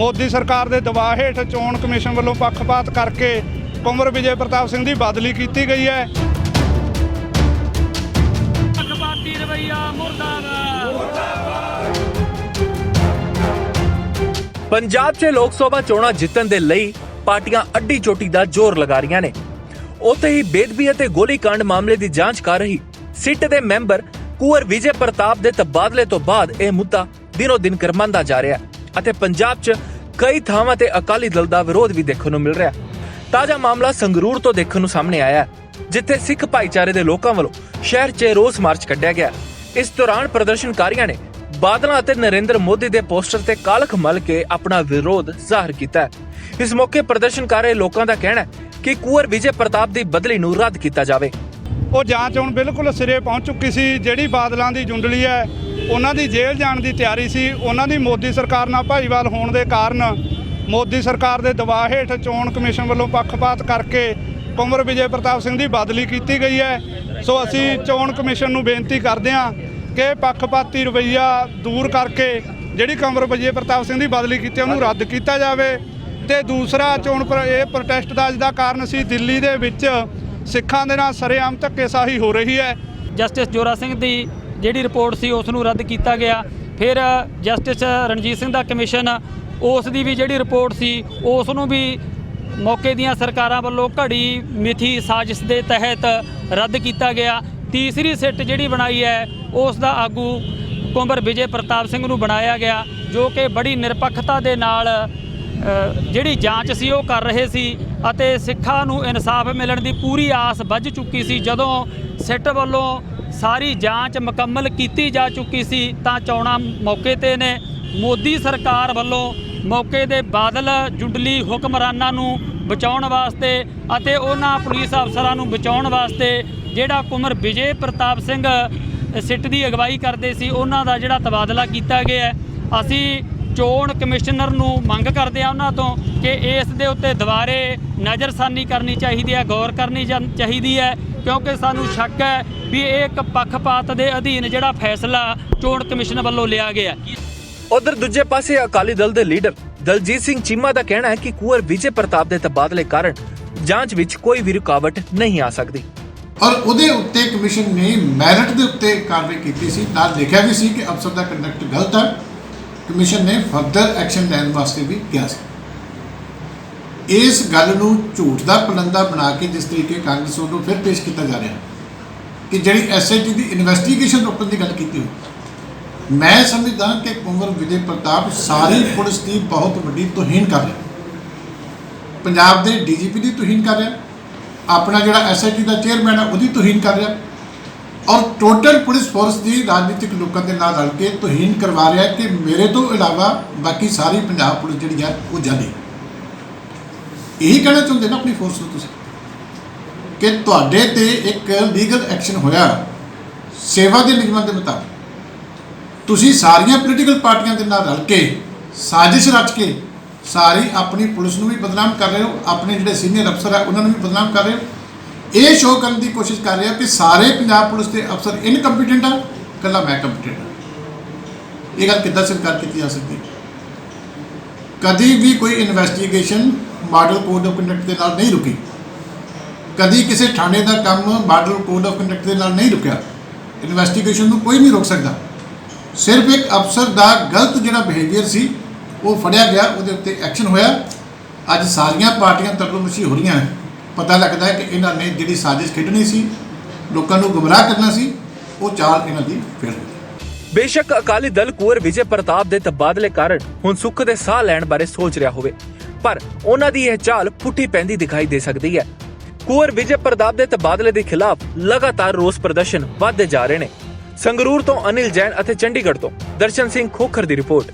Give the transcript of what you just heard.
ਮੋਦੀ ਸਰਕਾਰ ਦੇ ਦਬਾਅ ਹੇਠ ਚੋਣ ਕਮਿਸ਼ਨ ਵੱਲੋਂ ਪੱਖਪਾਤ ਕਰਕੇ ਕੁੰਵਰ ਵਿਜੇ ਪ੍ਰਤਾਪ ਸਿੰਘ ਦੀ ਬਦਲੀ ਕੀਤੀ ਗਈ ਹੈ। ਪੱਖਪਾਤੀ ਰਵਈਆ ਮੁਰਦਾਬਾਦ। ਪੰਜਾਬ 'ਚ ਲੋਕ ਸਭਾ ਚੋਣਾਂ ਜਿੱਤਣ ਦੇ ਲਈ ਪਾਰਟੀਆਂ ਅੱਡੀ ਚੋਟੀ ਦਾ ਜ਼ੋਰ ਲਗਾ ਰਹੀਆਂ ਨੇ। ਉੱਥੇ ਹੀ ਬੇਦਬੀ ਅਤੇ ਗੋਲੀकांड ਮਾਮਲੇ ਦੀ ਜਾਂਚ ਕਰ ਰਹੀ ਸਿੱਟ ਦੇ ਮੈਂਬਰ ਕੁੰਵਰ ਵਿਜੇ ਪ੍ਰਤਾਪ ਦੇ ਤਬਾਦਲੇ ਤੋਂ ਬਾਅਦ ਇਹ ਮੁੱਦਾ ਦਿਨੋ ਦਿਨ ਗਰਮਾਉਂਦਾ ਜਾ ਰਿਹਾ ਹੈ ਅਤੇ ਪੰਜਾਬ 'ਚ ਕਈ ਥਾਵਾਂ ਤੇ ਅਕਾਲੀ ਦਲ ਦਾ ਵਿਰੋਧ ਵੀ ਦੇਖਣ ਨੂੰ ਮਿਲ ਰਿਹਾ। ਤਾਜ਼ਾ ਮਾਮਲਾ ਸੰਗਰੂਰ ਤੋਂ ਦੇਖਣ ਨੂੰ ਸਾਹਮਣੇ ਆਇਆ ਜਿੱਥੇ ਸਿੱਖ ਭਾਈਚਾਰੇ ਦੇ ਲੋਕਾਂ ਵੱਲੋਂ ਸ਼ਹਿਰ 'ਚ ਰੋਸ ਮਾਰਚ ਕੱਢਿਆ ਗਿਆ। ਇਸ ਦੌਰਾਨ ਪ੍ਰਦਰਸ਼ਨਕਾਰੀਆਂ ਨੇ ਬਾਦਲਾਂ ਅਤੇ ਨਰਿੰਦਰ ਮੋਦੀ ਦੇ ਪੋਸਟਰ ਤੇ ਕਾਲਖ ਮਲ ਕੇ ਆਪਣਾ ਵਿਰੋਧ ਜ਼ਾਹਰ ਕੀਤਾ ਇਸ ਮੌਕੇ ਪ੍ਰਦਰਸ਼ਨਕਾਰੀ ਲੋਕਾਂ ਦਾ ਕਹਿਣਾ ਹੈ ਕਿ ਕੁਵਰ ਵਿਜੇ ਪ੍ਰਤਾਪ ਦੀ ਬਦਲੀ ਨੂੰ ਰੱਦ ਕੀਤਾ ਜਾਵੇ। ਉਹ ਜਾਂਚ ਹੁਣ ਬਿਲਕੁਲ ਸਿਰੇ ਪਹੁੰਚ ਚੁੱਕੀ ਸੀ, ਜਿਹੜੀ ਬਾਦਲਾਂ ਦੀ ਜੁੰਡਲੀ ਹੈ ਉਹਨਾਂ ਦੀ ਜੇਲ੍ਹ ਜਾਣ ਦੀ ਤਿਆਰੀ ਸੀ। ਉਹਨਾਂ ਦੀ ਮੋਦੀ ਸਰਕਾਰ ਨਾਲ ਭਾਈਵਾਲ ਹੋਣ ਦੇ ਕਾਰਨ ਮੋਦੀ ਸਰਕਾਰ ਦੇ ਦਬਾਅ ਹੇਠ ਚੋਣ ਕਮਿਸ਼ਨ ਵੱਲੋਂ ਪੱਖਪਾਤ ਕਰਕੇ ਕੁੰਵਰ ਵਿਜੇ ਪ੍ਰਤਾਪ ਸਿੰਘ ਦੀ ਬਦਲੀ ਕੀਤੀ ਗਈ ਹੈ। ਸੋ ਅਸੀਂ ਚੋਣ ਕਮਿਸ਼ਨ ਨੂੰ ਬੇਨਤੀ ਕਰਦੇ ਹਾਂ ਕਿ ਪੱਖਪਾਤੀ ਰਵੱਈਆ ਦੂਰ ਕਰਕੇ ਜਿਹੜੀ ਕੁੰਵਰ ਵਿਜੇ ਪ੍ਰਤਾਪ ਸਿੰਘ ਦੀ ਬਦਲੀ ਕੀਤੀ ਉਹਨੂੰ ਰੱਦ ਕੀਤਾ ਜਾਵੇ। ਤੇ ਦੂਸਰਾ ਚੋਣ ਪਰ, ਇਹ ਪ੍ਰੋਟੈਸਟ ਦਾ ਜਿਹਦਾ ਕਾਰਨ ਸੀ, ਦਿੱਲੀ ਦੇ ਵਿੱਚ ਸਿੱਖਾਂ ਦੇ ਨਾਲ ਸਰੇਆਮ ਧੱਕੇਸ਼ਾਹੀ ਹੋ ਰਹੀ ਹੈ। ਜਸਟਿਸ ਜੋਰਾ ਸਿੰਘ ਦੀ ਜਿਹੜੀ ਰਿਪੋਰਟ ਸੀ ਉਸ ਨੂੰ ਰੱਦ ਕੀਤਾ ਗਿਆ। ਫਿਰ ਜਸਟਿਸ ਰਣਜੀਤ ਸਿੰਘ ਦਾ ਕਮਿਸ਼ਨ ਉਸ ਦੀ ਵੀ ਜਿਹੜੀ ਰਿਪੋਰਟ ਸੀ, ਉਸ ਨੂੰ ਵੀ ਮੌਕੇ ਦੀਆਂ ਸਰਕਾਰਾਂ ਵੱਲੋਂ ਘੜੀ ਮਿਥੀ ਸਾਜ਼ਿਸ਼ ਦੇ ਤਹਿਤ ਰੱਦ ਕੀਤਾ ਗਿਆ। ਤੀਸਰੀ ਸਿੱਟ ਜਿਹੜੀ ਬਣਾਈ ਹੈ, ਉਸ ਦਾ ਆਗੂ ਕੁੰਵਰ ਵਿਜੇ ਪ੍ਰਤਾਪ ਸਿੰਘ ਨੂੰ ਬਣਾਇਆ ਗਿਆ, ਜੋ ਕਿ ਬੜੀ ਨਿਰਪੱਖਤਾ ਦੇ ਨਾਲ ਜਿਹੜੀ ਜਾਂਚ ਸੀ ਉਹ ਕਰ ਰਹੇ ਸੀ ਅਤੇ ਸਿੱਖਾਂ ਨੂੰ ਇਨਸਾਫ ਮਿਲਣ ਦੀ ਪੂਰੀ ਆਸ ਵੱਜ ਚੁੱਕੀ ਸੀ ਜਦੋਂ ਸਿੱਟ ਵੱਲੋਂ ਸਾਰੀ ਜਾਂਚ ਮੁਕੰਮਲ ਕੀਤੀ ਜਾ ਚੁੱਕੀ ਸੀ, ਤਾਂ ਚੋਣਾਂ ਮੌਕੇ ਤੇ ਨੇ ਮੋਦੀ ਸਰਕਾਰ ਵੱਲੋਂ ਮੌਕੇ ਦੇ ਬਾਦਲ, ਜੁੰਡਲੀ ਹੁਕਮਰਾਨਾਂ ਨੂੰ ਬਚਾਉਣ ਵਾਸਤੇ ਅਤੇ ਉਹਨਾਂ ਪੁਲਿਸ ਅਫਸਰਾਂ ਨੂੰ ਬਚਾਉਣ ਵਾਸਤੇ ਜਿਹੜਾ ਕੁਮਰ ਵਿਜੇ ਪ੍ਰਤਾਪ ਸਿੰਘ ਸਿੱਟ ਦੀ ਅਗਵਾਈ ਕਰਦੇ ਸੀ, ਉਹਨਾਂ ਦਾ ਜਿਹੜਾ ਤਬਾਦਲਾ ਕੀਤਾ ਗਿਆ ਅਸੀਂ ਚੋਣ ਕਮਿਸ਼ਨਰ ਨੂੰ ਮੰਗ ਕਰਦੇ ਆ ਉਹਨਾਂ ਤੋਂ ਕਿ ਇਸ ਦੇ ਉੱਤੇ ਦੁਬਾਰੇ ਨਜ਼ਰਸਾਨੀ ਕਰਨੀ ਚਾਹੀਦੀ ਹੈ ਗੌਰ ਕਰਨੀ ਚਾਹੀਦੀ ਹੈ ਕਿਉਂਕਿ ਸਾਨੂੰ ਸ਼ੱਕ ਹੈ ਵੀ ਇਹ ਇੱਕ ਪੱਖਪਾਤ ਦੇ ਅਧੀਨ ਜਿਹੜਾ ਫੈਸਲਾ ਚੋਣ ਕਮਿਸ਼ਨ ਵੱਲੋਂ ਲਿਆ ਗਿਆ ਉਧਰ ਦੂਜੇ ਪਾਸੇ ਅਕਾਲੀ ਦਲ ਦੇ ਲੀਡਰ ਦਲਜੀਤ ਸਿੰਘ ਚੀਮਾ ਦਾ ਕਹਿਣਾ ਹੈ ਕਿ ਕੁੰਵਰ ਵਿਜੇ ਪ੍ਰਤਾਪ ਦੇ ਤਬਾਦਲੇ ਕਾਰਨ ਜਾਂਚ ਵਿੱਚ ਕੋਈ ਵੀ ਰੁਕਾਵਟ ਨਹੀਂ ਆ ਸਕਦੀ। ਔਰ ਉਹਦੇ ਉੱਤੇ ਕਮਿਸ਼ਨ ਨੇ ਮੈਰਿਟ ਦੇ ਉੱਤੇ ਕਾਰਵਾਈ ਕੀਤੀ ਸੀ ਨਾਲ ਲਿਖਿਆ ਵੀ ਸੀ ਕਿ ਅਫਸਰ ਦਾ ਕੰਡਕਟ ਗਲਤ ਹੈ। ਕਮਿਸ਼ਨ ਨੇ ਫਰਦਰ ਐਕਸ਼ਨ ਲੈਣ ਵਾਸਤੇ ਵੀ ਕਿਹਾ ਸੀ। ਇਸ ਗੱਲ ਨੂੰ ਝੂਠ ਦਾ ਪਲੰਦਾ ਬਣਾ ਕੇ ਜਿਸ ਤਰੀਕੇ ਕਾਂਗਰਸ ਵੱਲੋਂ ਫਿਰ ਪੇਸ਼ ਕੀਤਾ ਜਾ ਰਿਹਾ ਕਿ ਜਿਹੜੀ ਐਸਆਈਟੀ ਦੀ ਇਨਵੈਸਟੀਗੇਸ਼ਨ ਰੋਕਣ ਦੀ ਗੱਲ ਕੀਤੀ ਹੋਈ। ਮੈਂ ਸਮਝਦਾ ਕਿ ਕੁੰਵਰ ਵਿਜੇ ਪ੍ਰਤਾਪ ਸਾਰੀ ਪੁਲਿਸ ਦੀ ਬਹੁਤ ਵੱਡੀ ਤੋਹੀਨ ਕਰ ਰਿਹਾ। ਪੰਜਾਬ ਦੇ ਡੀਜੀਪੀ ਦੀ ਤੋਹੀਨ ਕਰ ਰਿਹਾ। ਆਪਣਾ ਜਿਹੜਾ ਐਸਆਈਟੀ ਦਾ ਚੇਅਰਮੈਨ ਹੈ ਉਹਦੀ ਤੋਹੀਨ ਕਰ ਰਿਹਾ। ਔਰ ਟੋਟਲ ਪੁਲਿਸ ਫੋਰਸ ਦੀ ਰਾਜਨੀਤਿਕ ਲੋਕਾਂ ਦੇ ਨਾਲ ਰਲ ਕੇ ਤੋਹੀਨ ਕਰਵਾ ਰਿਹਾ ਕਿ ਮੇਰੇ ਤੋਂ ਇਲਾਵਾ ਬਾਕੀ ਸਾਰੀ ਪੰਜਾਬ ਪੁਲਿਸ ਜਿਹੜੀ ਹੈ ਉਹ ਜਾਵੇ ਇਹੀ ਕਹਿਣਾ ਚਾਹੁੰਦੇ ਨਾ ਆਪਣੀ ਫੋਰਸ ਨੂੰ ਤੁਸੀਂ ਕਿ ਤੁਹਾਡੇ ਤੇ ਇੱਕ ਲੀਗਲ ਐਕਸ਼ਨ ਹੋਇਆ। ਸੇਵਾ ਦੇ ਨਿਯਮਾਂ ਦੇ ਮੁਤਾਬਕ। ਤੁਸੀਂ ਸਾਰੀਆਂ ਪੋਲੀਟੀਕਲ ਪਾਰਟੀਆਂ ਦੇ ਨਾਲ ਰਲ ਕੇ, ਸਾਜ਼ਿਸ਼ ਰਚ ਕੇ, ਸਾਰੀ ਆਪਣੀ ਪੁਲਿਸ ਨੂੰ ਵੀ ਬਦਨਾਮ ਕਰ ਰਹੇ ਹੋ, ਆਪਣੇ ਜਿਹੜੇ ਸੀਨੀਅਰ ਅਫਸਰ ਆ, ਉਹਨਾਂ ਨੂੰ ਵੀ ਬਦਨਾਮ ਕਰ ਰਹੇ ਹੋ। ਇਹ ਸ਼ੋਅ ਕਰਨ ਦੀ ਕੋਸ਼ਿਸ਼ ਕਰ ਰਿਹਾ ਕਿ ਸਾਰੇ ਪੰਜਾਬ ਪੁਲਿਸ ਦੇ ਅਫਸਰ ਇਨਕੰਪੀਟੈਂਟ ਆ, ਇਕੱਲਾ ਮੈਂ ਕੰਪੀਟੈਂਟ ਆ। ਇਹ ਗੱਲ ਕਿੱਦਾਂ ਸਵੀਕਾਰ ਕੀਤੀ ਜਾ ਸਕਦੀ? ਕਦੀ ਵੀ ਕੋਈ investigation model code of conduct ਦੇ ਨਾਲ ਨਹੀਂ ਰੁਕੀ। ਕਦੀ ਕਿਸੇ ਥਾਣੇ ਦਾ ਕੰਮ ਮਾਡਲ ਕੋਡ ਆਫ ਕੰਡਕਟ ਦੇ ਨਾਲ ਨਹੀਂ ਰੁਕਿਆ। ਇਨਵੈਸਟੀਗੇਸ਼ਨ ਨੂੰ ਕੋਈ ਨਹੀਂ ਰੋਕ ਸਕਦਾ। ਸਿਰਫ ਇੱਕ ਅਫਸਰ ਦਾ ਗਲਤ ਜਿਹੜਾ ਬਿਹੇਵੀਅਰ ਸੀ, ਉਹ ਫੜਿਆ ਗਿਆ, ਉਹਦੇ ਉੱਤੇ ਐਕਸ਼ਨ ਹੋਇਆ। ਅੱਜ ਸਾਰੀਆਂ ਪਾਰਟੀਆਂ ਤਰਲੋਮਸ਼ੀ ਹੋ ਰਹੀਆਂ ਪਤਾ ਲੱਗਦਾ ਹੈ ਕਿ ਇਹਨਾਂ ਨੇ ਜਿਹੜੀ ਸਾਜ਼ਿਸ਼ ਖੇਡਣੀ ਸੀ, ਲੋਕਾਂ ਨੂੰ ਗੁੰਮਰਾਹ ਕਰਨਾ ਸੀ, ਉਹ ਚਾਲ ਇਹਨਾਂ ਦੀ ਫੇਲ ਹੋਈ। ਬੇਸ਼ੱਕ ਅਕਾਲੀ ਦਲ ਕੁੰਵਰ ਵਿਜੇ ਪ੍ਰਤਾਪ ਦੇ ਤਬਾਦਲੇ ਕਾਰਨ ਹੁਣ ਸੁੱਖ ਦੇ ਸਾਹ ਲੈਣ ਬਾਰੇ ਸੋਚ ਰਿਹਾ ਹੋਵੇ, ਪਰ ਉਹਨਾਂ ਦੀ ਇਹ ਚਾਲ ਪੁੱਠੀ ਪੈਂਦੀ ਦਿਖਾਈ ਦੇ ਸਕਦੀ ਹੈ। ਕੁਵਰ ਵਿਜੇ ਪ੍ਰਤਾਪ ਦੇ ਤਬਾਦਲੇ ਦੇ ਖਿਲਾਫ ਲਗਾਤਾਰ ਰੋਸ ਪ੍ਰਦਰਸ਼ਨ ਵਧਦੇ ਜਾ ਰਹੇ ਨੇ। ਸੰਗਰੂਰ ਤੋਂ ਅਨਿਲ ਜੈਨ ਅਤੇ ਚੰਡੀਗੜ੍ਹ ਤੋਂ ਦਰਸ਼ਨ ਸਿੰਘ ਖੋਖਰ ਦੀ ਰਿਪੋਰਟ।